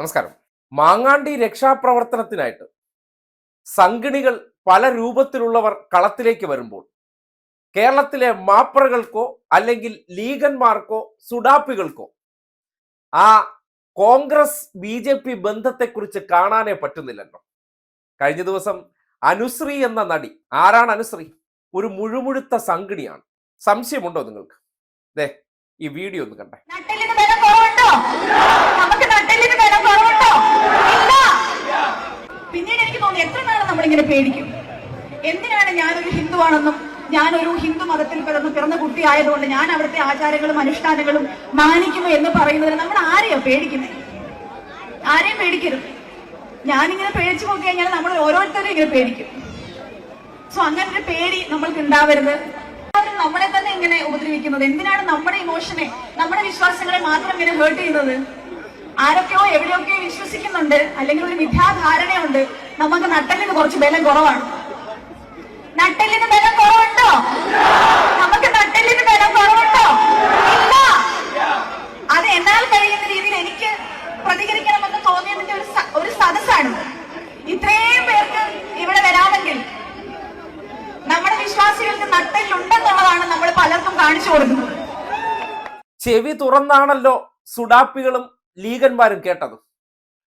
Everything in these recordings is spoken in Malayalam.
നമസ്കാരം. മാങ്ങാണ്ടി രക്ഷാപ്രവർത്തനത്തിനായിട്ട് സംഘിണികൾ പല രൂപത്തിലുള്ളവർ കളത്തിലേക്ക് വരുമ്പോൾ കേരളത്തിലെ മാപ്പറകൾക്കോ അല്ലെങ്കിൽ ലീഗന്മാർക്കോ സുഡാപ്പികൾക്കോ ആ കോൺഗ്രസ് ബി ജെ പി ബന്ധത്തെക്കുറിച്ച് കാണാനേ പറ്റുന്നില്ലല്ലോ. കഴിഞ്ഞ ദിവസം അനുശ്രീ എന്ന നടി ആരാണ് അനുശ്രീ? ഒരു മുഴുമുഴുത്ത സംഘിണിയാണ്. സംശയമുണ്ടോ നിങ്ങൾക്ക്? ദേ ഈ വീഡിയോ ഒന്ന് കണ്ടേ നട്ടെല്ലിന് ബലം കുറവുണ്ടോ നമുക്ക് നട്ടെല്ലിന് ബലം കുറവുണ്ടോ ഇല്ല പിന്നീട് എനിക്ക് തോന്നി എത്ര നാളെ നമ്മളിങ്ങനെ പേടിക്കും? എന്തിനാണ് ഞാനൊരു ഹിന്ദുവാണെന്നും ഞാനൊരു ഹിന്ദു മതത്തിൽ പിറന്ന് പിറന്ന കുട്ടിയായതുകൊണ്ട് ഞാൻ അവിടുത്തെ ആചാരങ്ങളും അനുഷ്ഠാനങ്ങളും മാനിക്കുന്നു എന്ന് പറയുന്നതിന് നമ്മൾ ആരെയോ പേടിക്കുന്നത് ആരെയും പേടിക്കരുത്. ഞാനിങ്ങനെ പേടിച്ചു നോക്കി കഴിഞ്ഞാൽ നമ്മൾ ഓരോരുത്തരും ഇങ്ങനെ പേടിക്കും. സോ അങ്ങനെ ഒരു പേടി നമ്മൾക്ക് ഉണ്ടാവരുത്. നമ്മളെ തന്നെ ഇങ്ങനെ ഉപദ്രവിക്കുന്നത്. എന്തിനാണ് നമ്മുടെ ഇമോഷനെ നമ്മുടെ വിശ്വാസങ്ങളെ മാത്രം ഇങ്ങനെ ഹേർട്ട് ചെയ്യുന്നത്? ആരൊക്കെയോ എവിടെയൊക്കെയോ വിശ്വസിക്കുന്നുണ്ട്. അല്ലെങ്കിൽ ഒരു മിഥ്യാധാരണയുണ്ട്. നമുക്ക് നട്ടലിന് കുറച്ച് ബലം കുറവാണ്. നട്ടലിന് ബലം കുറവുണ്ടോ? നമുക്ക് നട്ടലിന് ബലം കുറവുണ്ടോ? അത് എന്നാൽ കഴിയുന്ന രീതിയിൽ എനിക്ക് പ്രതികരിക്കണമെന്ന് തോന്നിയതിന്റെ ഒരു ഒരു സദസ്സാണ്. ഇത്രയും പേർക്ക് ഇവിടെ വരാമെങ്കിൽ നമ്മുടെ വിശ്വാസികൾക്ക് നട്ടലുണ്ടെന്നുള്ളതാണ് നമ്മൾ പലർക്കും കാണിച്ചു കൊടുക്കുന്നത്. ചെവി തുറന്നാണല്ലോ സുഡാപ്പികളും ലീഗന്മാരും കേട്ടത്.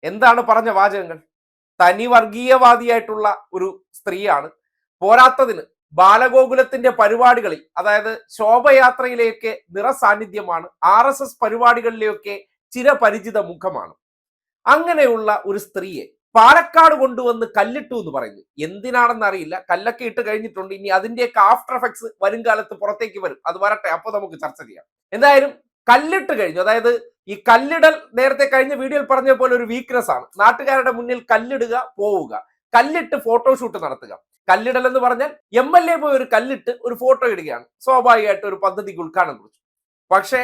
എന്താണ് പറഞ്ഞ വാചകങ്ങൾ? തനി വർഗീയവാദിയായിട്ടുള്ള ഒരു സ്ത്രീയാണ്. പോരാത്തതിന് ബാലഗോകുലത്തിന്റെ പരിപാടികളിൽ അതായത് ശോഭയാത്രയിലെയൊക്കെ നിറസാന്നിധ്യമാണ് ആർ എസ് എസ് പരിപാടികളിലെയൊക്കെ ചിരപരിചിത മുഖമാണ് അങ്ങനെയുള്ള ഒരു സ്ത്രീയെ പാലക്കാട് കൊണ്ടുവന്ന് കല്ലിട്ടു എന്ന് പറയുന്നു. എന്തിനാണെന്ന് അറിയില്ല. കല്ലൊക്കെ ഇട്ട് കഴിഞ്ഞിട്ടുണ്ട്. ഇനി അതിന്റെയൊക്കെ ആഫ്റ്റർ എഫക്ട്സ് വരും കാലത്ത് പുറത്തേക്ക് വരും. അത് വരട്ടെ. അപ്പൊ നമുക്ക് ചർച്ച ചെയ്യാം. എന്തായാലും കല്ലിട്ട് കഴിഞ്ഞു. അതായത് ഈ കല്ലിടൽ നേരത്തെ കഴിഞ്ഞ വീഡിയോയിൽ പറഞ്ഞ പോലെ ഒരു വീക്ക്നെസ് ആണ്. നാട്ടുകാരുടെ മുന്നിൽ കല്ലിടുക പോവുക. കല്ലിട്ട് ഫോട്ടോഷൂട്ട് നടത്തുക. കല്ലിടൽ എന്ന് പറഞ്ഞാൽ എം എൽ എ പോയി ഒരു കല്ലിട്ട് ഒരു ഫോട്ടോ ഇടുകയാണ്. സ്വാഭാവികമായിട്ട് ഒരു പദ്ധതിക്ക് ഉദ്ഘാടനം കുറിച്ചു. പക്ഷേ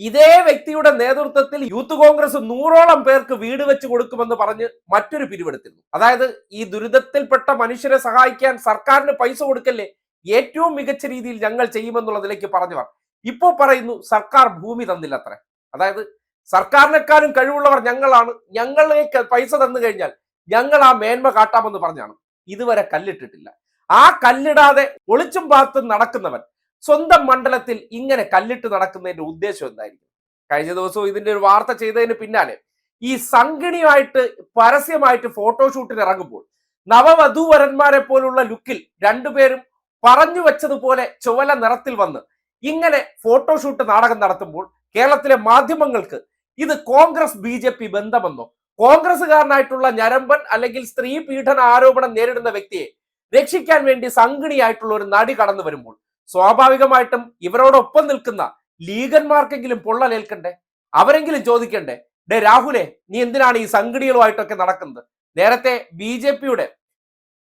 ഇതേ വ്യക്തിയുടെ നേതൃത്വത്തിൽ യൂത്ത് കോൺഗ്രസ് നൂറോളം പേർക്ക് വീട് വെച്ച് കൊടുക്കുമെന്ന് പറഞ്ഞ് മറ്റൊരു പിരിവെടുത്തിരുന്നു. അതായത് ഈ ദുരിതത്തിൽപ്പെട്ട മനുഷ്യരെ സഹായിക്കാൻ സർക്കാരിന് പൈസ കൊടുക്കല്ലേ ഏറ്റവും മികച്ച രീതിയിൽ ഞങ്ങൾ ചെയ്യുമെന്നുള്ളതിലേക്ക് പറഞ്ഞവർ. ഇപ്പോൾ പറയുന്നു സർക്കാർ ഭൂമി തന്നില്ല അത്ര അതായത് സർക്കാരിനെക്കാളും കഴിവുള്ളവർ ഞങ്ങളാണ്. ഞങ്ങളിലേക്ക് പൈസ തന്നു കഴിഞ്ഞാൽ ഞങ്ങൾ ആ മേന്മ കാട്ടാമെന്ന് പറഞ്ഞാണ്. ഇതുവരെ കല്ലിട്ടിട്ടില്ല. ആ കല്ലിടാതെ ഒളിച്ചും പാത്തും നടക്കുന്നവൻ സ്വന്തം മണ്ഡലത്തിൽ ഇങ്ങനെ കല്ലിട്ട് നടക്കുന്നതിന്റെ ഉദ്ദേശം എന്തായിരിക്കും? കഴിഞ്ഞ ദിവസവും ഇതിന്റെ ഒരു വാർത്ത ചെയ്തതിന് പിന്നാലെ ഈ സംഗിണിയുമായിട്ട് പരസ്യമായിട്ട് ഫോട്ടോഷൂട്ടിന് ഇറങ്ങുമ്പോൾ നവവധൂവരന്മാരെ പോലുള്ള ലുക്കിൽ രണ്ടുപേരും പറഞ്ഞു വെച്ചതുപോലെ ചുവല നിറത്തിൽ വന്ന് ഇങ്ങനെ ഫോട്ടോഷൂട്ട് നാടകം നടത്തുമ്പോൾ കേരളത്തിലെ മാധ്യമങ്ങൾക്ക് ഇത് കോൺഗ്രസ് ബി ജെ പി ബന്ധമെന്നോ? കോൺഗ്രസ്സുകാരനായിട്ടുള്ള ഞരമ്പൻ അല്ലെങ്കിൽ സ്ത്രീ പീഡന ആരോപണം നേരിടുന്ന വ്യക്തിയെ രക്ഷിക്കാൻ വേണ്ടി സംഘടിയായിട്ടുള്ള ഒരു നടി കടന്നു വരുമ്പോൾ സ്വാഭാവികമായിട്ടും ഇവരോടൊപ്പം നിൽക്കുന്ന ലീഗന്മാർക്കെങ്കിലും പൊള്ളലേൽക്കണ്ടേ അവരെങ്കിലും ചോദിക്കണ്ടേ? ഡേ രാഹുലെ നീ എന്തിനാണ് ഈ സംഘടികളുമായിട്ടൊക്കെ നടക്കുന്നത്? നേരത്തെ ബി ജെ പിയുടെ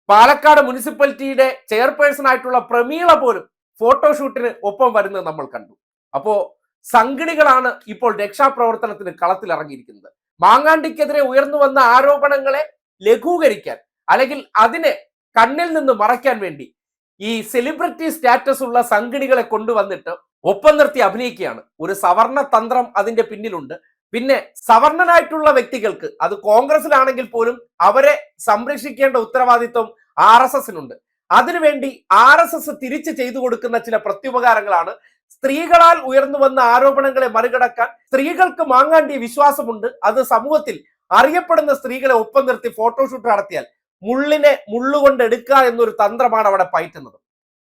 പാലക്കാട് മുനിസിപ്പാലിറ്റിയുടെ ചെയർപേഴ്സൺ ആയിട്ടുള്ള പ്രമീള പോലും ഫോട്ടോഷൂട്ടിന് ഒപ്പം വരുന്നത് നമ്മൾ കണ്ടു. അപ്പോ സംഘടികളാണ് ഇപ്പോൾ രക്ഷാപ്രവർത്തനത്തിന് കളത്തിലിറങ്ങിയിരിക്കുന്നത് മാങ്ങാണ്ടിക്കെതിരെ ഉയർന്നു വന്ന ആരോപണങ്ങളെ ലഘൂകരിക്കാൻ അല്ലെങ്കിൽ അതിനെ കണ്ണിൽ നിന്ന് മറയ്ക്കാൻ വേണ്ടി ഈ സെലിബ്രിറ്റി സ്റ്റാറ്റസ് ഉള്ള സംഘടികളെ കൊണ്ടുവന്നിട്ട് ഒപ്പം നിർത്തി അഭിനയിക്കുകയാണ്. ഒരു സവർണ തന്ത്രം അതിന്റെ പിന്നിലുണ്ട്. പിന്നെ സവർണനായിട്ടുള്ള വ്യക്തികൾക്ക് അത് കോൺഗ്രസിലാണെങ്കിൽ പോലും അവരെ സംരക്ഷിക്കേണ്ട ഉത്തരവാദിത്വം ആർ എസ് എസിനുണ്ട്. അതിനുവേണ്ടി ആർ എസ് എസ് തിരിച്ചു ചെയ്തു കൊടുക്കുന്ന ചില പ്രത്യുപകാരങ്ങളാണ്. സ്ത്രീകളാൽ ഉയർന്നു വന്ന ആരോപണങ്ങളെ മറികടക്കാൻ സ്ത്രീകൾക്ക് മാങ്ങാണ്ടി വിശ്വാസമുണ്ട്. അത് സമൂഹത്തിൽ അറിയപ്പെടുന്ന സ്ത്രീകളെ ഒപ്പം നിർത്തി ഫോട്ടോഷൂട്ട് നടത്തിയാൽ മുള്ളിനെ മുള്ളുകൊണ്ട് എടുക്കുക എന്നൊരു തന്ത്രമാണ് അവിടെ പയറ്റുന്നത്.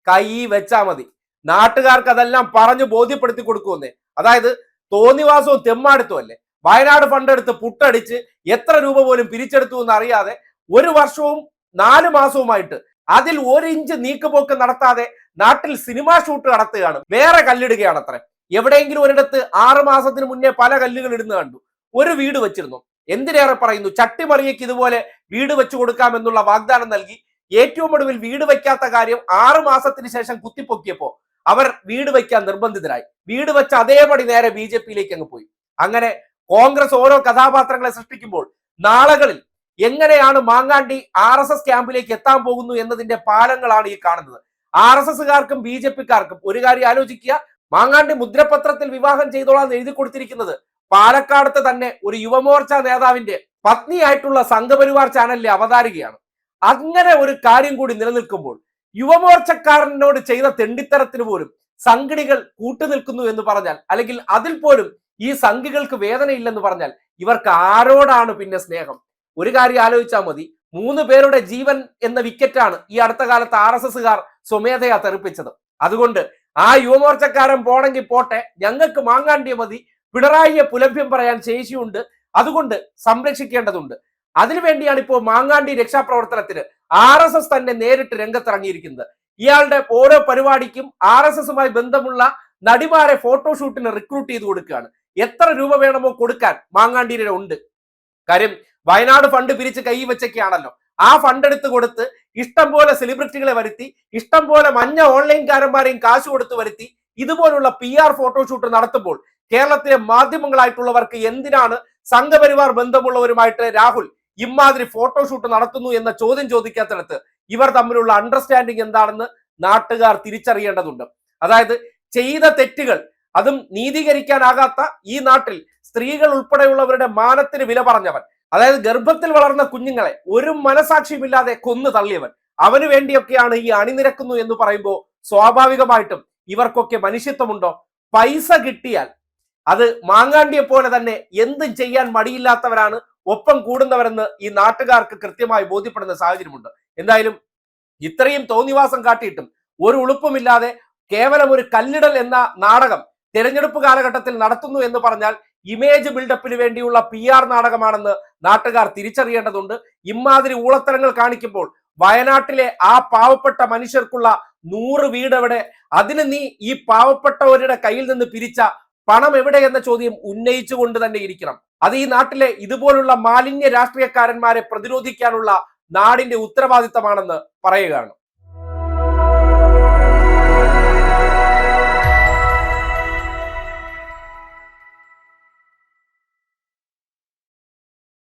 കൈ വെച്ചാ മതി. നാട്ടുകാർക്ക് അതെല്ലാം പറഞ്ഞു ബോധ്യപ്പെടുത്തി കൊടുക്കുമെന്നേ. അതായത് തോന്നിവാസവും തെമ്മാടുത്തും അല്ലേ? വയനാട് ഫണ്ട് എടുത്ത് പുട്ടടിച്ച് എത്ര രൂപ പോലും പിരിച്ചെടുത്തു എന്ന് അറിയാതെ ഒരു വർഷവും നാല് മാസവുമായിട്ട് അതിൽ ഒരു ഇഞ്ച് നീക്കുപോക്ക് നടത്താതെ നാട്ടിൽ സിനിമാ ഷൂട്ട് നടത്തുകയാണ്. വേറെ കല്ലിടുകയാണ് അത്ര എവിടെയെങ്കിലും ഒരിടത്ത് ആറ് മാസത്തിന് മുന്നേ പല കല്ലുകൾ ഇടുന്ന കണ്ടു. ഒരു വീട് വെച്ചിരുന്നു. എന്തിനേറെ പറയുന്നു? ചട്ടിമറിയക്ക് ഇതുപോലെ വീട് വെച്ചു കൊടുക്കാമെന്നുള്ള വാഗ്ദാനം നൽകി ഏറ്റവും ഒടുവിൽ വീട് വയ്ക്കാത്ത കാര്യം ആറു മാസത്തിന് ശേഷം കുത്തിപ്പൊക്കിയപ്പോ അവർ വീട് വയ്ക്കാൻ നിർബന്ധിതരായി. വീട് വെച്ച അതേപടി നേരെ ബി ജെ പിയിലേക്ക് അങ്ങ് പോയി. അങ്ങനെ കോൺഗ്രസ് ഓരോ കഥാപാത്രങ്ങളെ സൃഷ്ടിക്കുമ്പോൾ നാളുകളിൽ എങ്ങനെയാണ് മാങ്ങാണ്ടി ആർ എസ് എസ് ക്യാമ്പിലേക്ക് എത്താൻ പോകുന്നു എന്നതിന്റെ പാലങ്ങളാണ് ഈ കാണുന്നത്. ആർ എസ് എസുകാർക്കും ബി ജെ പിക്കാർക്കും ഒരു കാര്യം ആലോചിക്കുക. മാങ്ങാണ്ടി മുദ്രപത്രത്തിൽ വിവാഹം ചെയ്തോളാന്ന് എഴുതി കൊടുത്തിരിക്കുന്നത് പാലക്കാടത്ത് തന്നെ ഒരു യുവമോർച്ച നേതാവിന്റെ പത്നിയായിട്ടുള്ള സംഘപരിവാർ ചാനലിലെ അവതാരികയാണ്. അങ്ങനെ ഒരു കാര്യം കൂടി നിലനിൽക്കുമ്പോൾ യുവമോർച്ചക്കാരനോട് ചെയ്ത തെണ്ടിത്തരത്തിന് പോലും സംഘടികൾ കൂട്ടുനിൽക്കുന്നു എന്ന് പറഞ്ഞാൽ അല്ലെങ്കിൽ അതിൽ പോലും ഈ സംഘികൾക്ക് വേദനയില്ലെന്ന് പറഞ്ഞാൽ ഇവർക്ക് ആരോടാണ് പിന്നെ സ്നേഹം? ഒരു കാര്യം ആലോചിച്ചാൽ മതി. മൂന്ന് പേരുടെ ജീവൻ എന്ന വിക്കറ്റാണ് ഈ അടുത്ത കാലത്ത് ആർ എസ് എസുകാർ സ്വമേധയാ തെറിപ്പിച്ചത്. അതുകൊണ്ട് ആ യുവമോർച്ചക്കാരൻ പോണെങ്കിൽ പോട്ടെ ഞങ്ങൾക്ക് മാങ്ങാണ്ടിയ മതി പിണറായിയെ പുലഭ്യം പറയാൻ ശേഷിയുണ്ട് അതുകൊണ്ട് സംരക്ഷിക്കേണ്ടതുണ്ട്. അതിനുവേണ്ടിയാണ് ഇപ്പോൾ മാങ്ങാണ്ടി രക്ഷാപ്രവർത്തനത്തിന് ആർ എസ് എസ് തന്നെ നേരിട്ട് രംഗത്തിറങ്ങിയിരിക്കുന്നത്. ഇയാളുടെ ഓരോ പരിപാടിക്കും ആർ എസ് എസുമായി ബന്ധമുള്ള നടിമാരെ ഫോട്ടോഷൂട്ടിന് റിക്രൂട്ട് ചെയ്ത് കൊടുക്കുകയാണ്. എത്ര രൂപ വേണമോ കൊടുക്കാൻ മാങ്ങാണ്ടിയുടെ ഉണ്ട്. കാര്യം വയനാട് ഫണ്ട് പിരിച്ച് കൈ വെച്ചൊക്കെയാണല്ലോ. ആ ഫണ്ട് എടുത്ത് കൊടുത്ത് ഇഷ്ടം പോലെ സെലിബ്രിറ്റികളെ വരുത്തി ഇഷ്ടം പോലെ മഞ്ഞ ഓൺലൈൻകാരന്മാരെയും കാശ് കൊടുത്ത് വരുത്തി ഇതുപോലുള്ള പി ആർ ഫോട്ടോഷൂട്ട് നടത്തുമ്പോൾ കേരളത്തിലെ മാധ്യമങ്ങളായിട്ടുള്ളവർക്ക് എന്തിനാണ് സംഘപരിവാർ ബന്ധമുള്ളവരുമായിട്ട് രാഹുൽ ഇമാതിരി ഫോട്ടോഷൂട്ട് നടത്തുന്നു എന്ന ചോദ്യം ചോദിക്കാത്തടത്ത് ഇവർ തമ്മിലുള്ള അണ്ടർസ്റ്റാൻഡിങ് എന്താണെന്ന് നാട്ടുകാർ തിരിച്ചറിയേണ്ടതുണ്ട്. അതായത് ചെയ്ത തെറ്റുകൾ അതും നീതീകരിക്കാനാകാത്ത ഈ നാട്ടിൽ സ്ത്രീകൾ ഉൾപ്പെടെയുള്ളവരുടെ മാനത്തിന് വില പറഞ്ഞവൻ. അതായത് ഗർഭത്തിൽ വളർന്ന കുഞ്ഞുങ്ങളെ ഒരു മനസാക്ഷിയുമില്ലാതെ കൊന്നു തള്ളിയവൻ. അവന് വേണ്ടിയൊക്കെയാണ് ഈ അണിനിരക്കുന്നു എന്ന് പറയുമ്പോൾ സ്വാഭാവികമായിട്ടും ഇവർക്കൊക്കെ മനുഷ്യത്വമുണ്ടോ? പൈസ കിട്ടിയാൽ അത് മാങ്ങാണ്ടിയെ പോലെ തന്നെ എന്തും ചെയ്യാൻ മടിയില്ലാത്തവരാണ് ഒപ്പം കൂടുന്നവരെന്ന് ഈ നാട്ടുകാർക്ക് കൃത്യമായി ബോധ്യപ്പെടുന്ന സാഹചര്യമുണ്ട്. എന്തായാലും ഇത്രയും തോന്നിവാസം കാട്ടിയിട്ടും ഒരു ഉളുപ്പുമില്ലാതെ കേവലം ഒരു കല്ലിടൽ എന്ന നാടകം തിരഞ്ഞെടുപ്പ് കാലഘട്ടത്തിൽ നടത്തുന്നു എന്ന് പറഞ്ഞാൽ ഇമേജ് ബിൽഡപ്പിന് വേണ്ടിയുള്ള പി ആർ നാടകമാണെന്ന് നാട്ടുകാർ തിരിച്ചറിയേണ്ടതുണ്ട്. ഇമാതിരി ഊളത്തരങ്ങൾ കാണിക്കുമ്പോൾ വയനാട്ടിലെ ആ പാവപ്പെട്ട മനുഷ്യർക്കുള്ള നൂറ് വീട് എവിടെ? അതിന് നീ ഈ പാവപ്പെട്ടവരുടെ കയ്യിൽ നിന്ന് പിരിച്ച പണം എവിടെ എന്ന ചോദ്യം ഉന്നയിച്ചുകൊണ്ട് തന്നെ ഇരിക്കണം. അത് ഈ നാട്ടിലെ ഇതുപോലുള്ള മാലിന്യ രാഷ്ട്രീയക്കാരന്മാരെ പ്രതിരോധിക്കാനുള്ള നാടിന്റെ ഉത്തരവാദിത്തമാണെന്ന് പറയുകയാണ്.